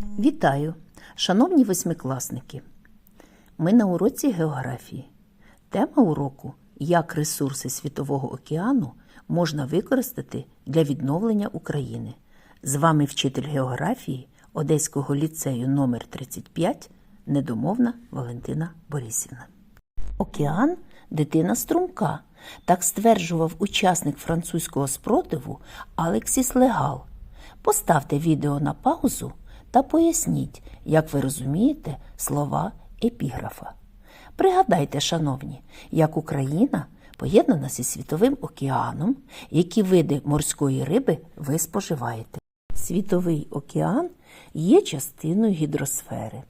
Вітаю, шановні восьмикласники! Ми на уроці географії. Тема уроку Як ресурси Світового океану можна використати для відновлення України. З вами вчитель географії Одеського ліцею номер 35 недомовна Валентина Борисівна. Океан дитина струмка. Так стверджував учасник французького спротиву Алексіс Легал. Поставте відео на паузу та поясніть, як ви розумієте слова епіграфа. Пригадайте, шановні, як Україна поєднана зі Світовим океаном, які види морської риби ви споживаєте. Світовий океан є частиною гідросфери.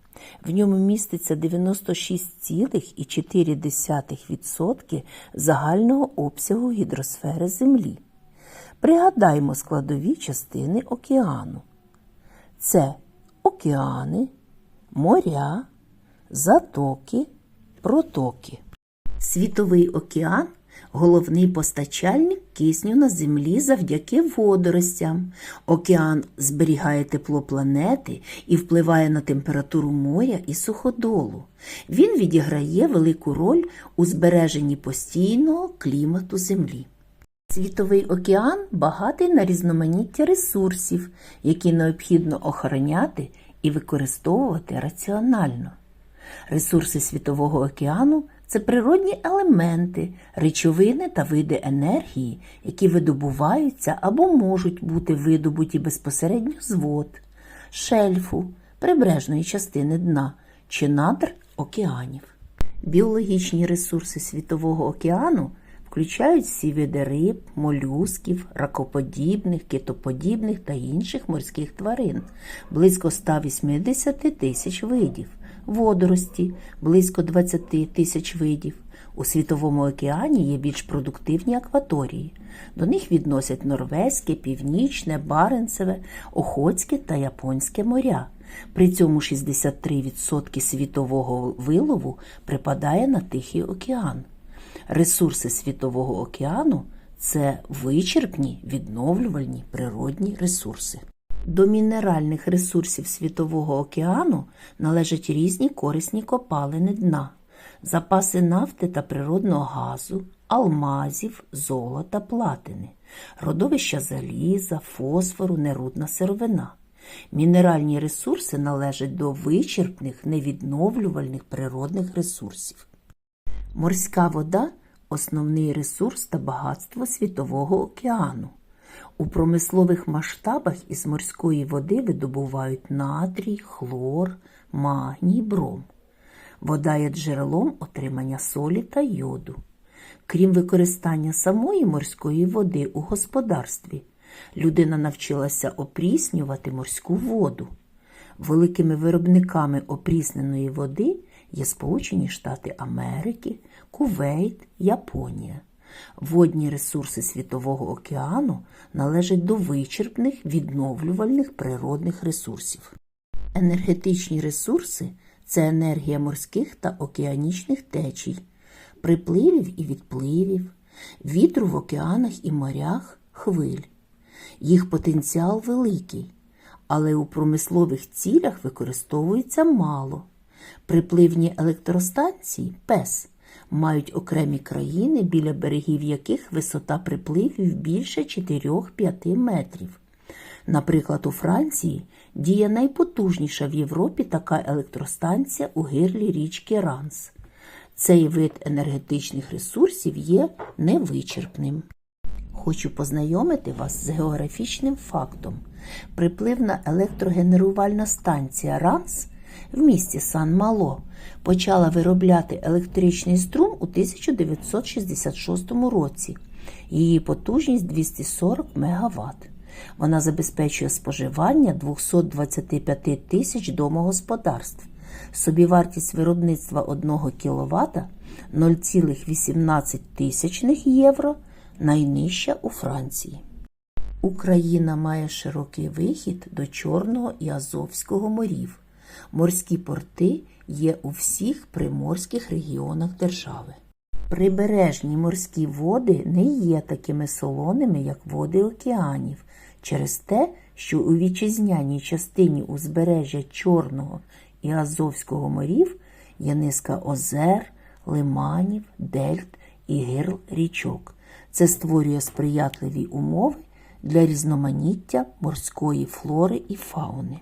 В ньому міститься 96,4% загального обсягу гідросфери Землі. Пригадаймо складові частини океану. Це океани, моря, затоки, протоки. Світовий океан головний постачальник кисню на землі завдяки водоростям. Океан зберігає тепло планети і впливає на температуру моря і суходолу. Він відіграє велику роль у збереженні постійного клімату Землі. Світовий океан багатий на різноманіття ресурсів, які необхідно охороняти і використовувати раціонально. Ресурси Світового океану це природні елементи, речовини та види енергії, які видобуваються або можуть бути видобуті безпосередньо з вод, шельфу, прибережної частини дна чи надр океанів. Біологічні ресурси Світового океану включають всі риб, молюсків, ракоподібних, китоподібних та інших морських тварин, близько 180 тисяч видів, водорості близько 20 тисяч видів. У Світовому океані є більш продуктивні акваторії. До них відносять Норвезьке, Північне, Баренцеве, Охотське та Японське моря. При цьому 63% світового вилову припадає на Тихий океан. Ресурси Світового океану це вичерпні відновлювальні природні ресурси. До мінеральних ресурсів Світового океану належать різні корисні копалини дна, запаси нафти та природного газу, алмазів, золота, платини, родовища заліза, фосфору, нерудна сировина. Мінеральні ресурси належать до вичерпних невідновлювальних природних ресурсів. Морська вода основний ресурс та багатство Світового океану. У промислових масштабах із морської води видобувають натрій, хлор, магній, бром. Вода є джерелом отримання солі та йоду. Крім використання самої морської води у господарстві, людина навчилася опріснювати морську воду. Великими виробниками опрісненої води є Сполучені Штати Америки, Кувейт, Японія. Водні ресурси Світового океану належать до вичерпних відновлювальних природних ресурсів. Енергетичні ресурси це енергія морських та океанічних течій, припливів і відпливів, вітру в океанах і морях, хвиль. Їх потенціал великий, але у промислових цілях використовується мало. Припливні електростанції ПЕС мають окремі країни, біля берегів яких висота припливів більше 4-5 метрів. Наприклад, у Франції діє найпотужніша в Європі така електростанція у гирлі річки Ранс. Цей вид енергетичних ресурсів є невичерпним. Хочу познайомити вас з географічним фактом. Припливна електрогенерувальна станція РАНС в місті Сан-Мало почала виробляти електричний струм у 1966 році. Її потужність 240 МВт. Вона забезпечує споживання 225 тисяч домогосподарств. Собівартість виробництва 1 кВт 0,18 тисячних євро найнижча у Франції. Україна має широкий вихід до Чорного і Азовського морів. Морські порти є у всіх приморських регіонах держави. Прибережні морські води не є такими солоними, як води океанів, через те, що у вітчизняній частині узбережжя Чорного і Азовського морів є низка озер, лиманів, дельт і гирл річок. Це створює сприятливі умови для різноманіття морської флори і фауни.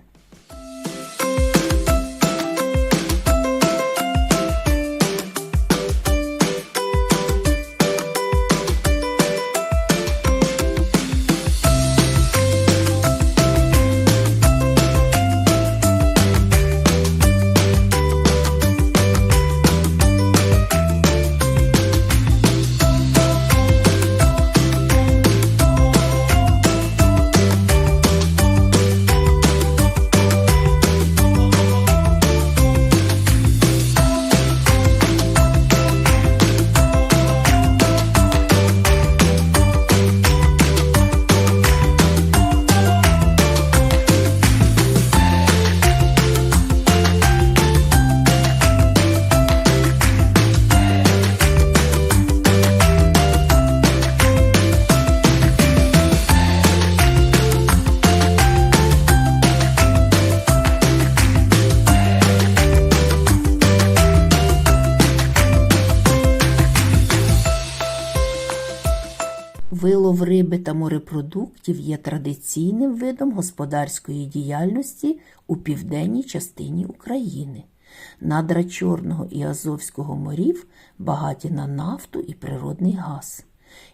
Риби та морепродуктів є традиційним видом господарської діяльності у південній частині України. Надра Чорного і Азовського морів багаті на нафту і природний газ.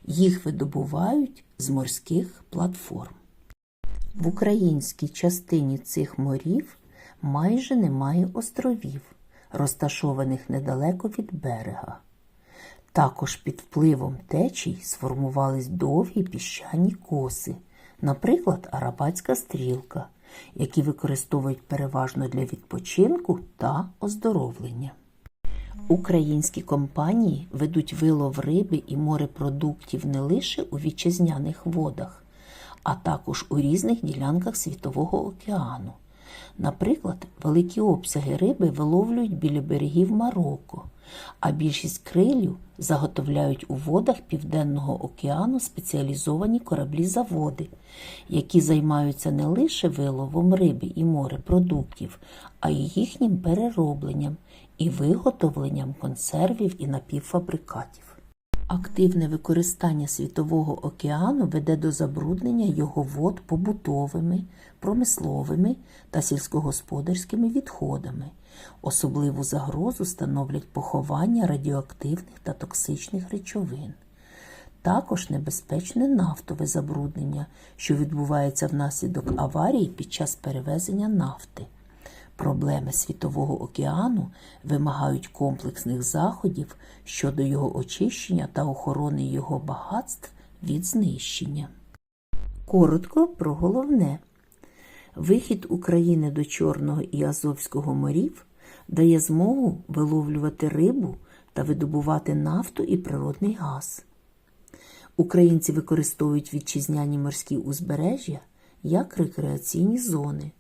Їх видобувають з морських платформ. В українській частині цих морів майже немає островів, розташованих недалеко від берега. Також під впливом течій сформувались довгі піщані коси, наприклад, арабатська стрілка, які використовують переважно для відпочинку та оздоровлення. Українські компанії ведуть вилов риби і морепродуктів не лише у вітчизняних водах, а також у різних ділянках Світового океану. Наприклад, великі обсяги риби виловлюють біля берегів Марокко, а більшість крилів заготовляють у водах Південного океану спеціалізовані кораблі-заводи, які займаються не лише виловом риби і морепродуктів, а й їхнім переробленням і виготовленням консервів і напівфабрикатів. Активне використання Світового океану веде до забруднення його вод побутовими, промисловими та сільськогосподарськими відходами. Особливу загрозу становлять поховання радіоактивних та токсичних речовин. Також небезпечне нафтове забруднення, що відбувається внаслідок аварії під час перевезення нафти. Проблеми Світового океану вимагають комплексних заходів щодо його очищення та охорони його багатств від знищення. Коротко про головне. Вихід України до Чорного і Азовського морів дає змогу виловлювати рибу та видобувати нафту і природний газ. Українці використовують вітчизняні морські узбережжя як рекреаційні зони,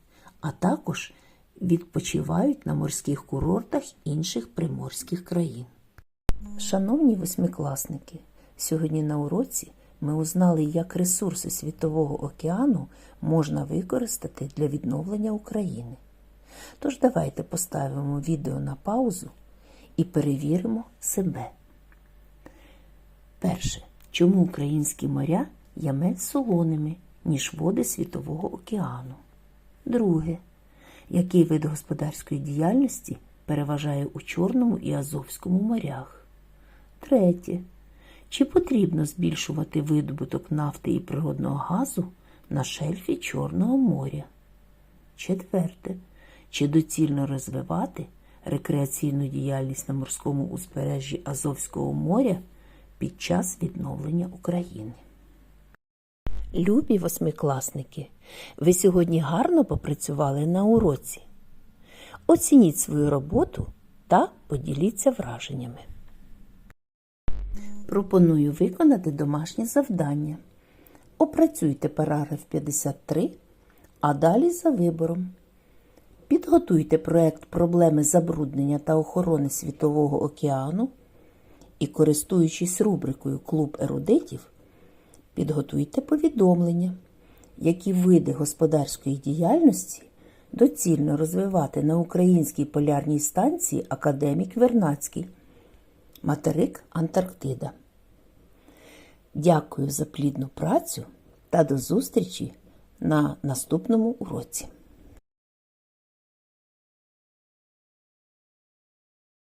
а також відпочивають на морських курортах інших приморських країн. Шановні восьмикласники, сьогодні на уроці ми узнали, як ресурси Світового океану можна використати для відновлення України. Тож давайте поставимо відео на паузу і перевіримо себе. Перше. Чому українські моря є менш солоними, ніж води Світового океану? Друге. Який вид господарської діяльності переважає у Чорному і Азовському морях? Третє. Чи потрібно збільшувати видобуток нафти і природного газу на шельфі Чорного моря? Четверте. Чи доцільно розвивати рекреаційну діяльність на морському узбережжі Азовського моря під час відновлення України? Любі восьмикласники, ви сьогодні гарно попрацювали на уроці. Оцініть свою роботу та поділіться враженнями. Пропоную виконати домашнє завдання. Опрацюйте параграф 53, а далі за вибором. Підготуйте проект проблеми забруднення та охорони Світового океану і, користуючись рубрикою Клуб ерудитів, підготуйте повідомлення, які види господарської діяльності доцільно розвивати на Українській полярній станції Академік Вернацький, материк Антарктида. Дякую за плідну працю та до зустрічі на наступному уроці.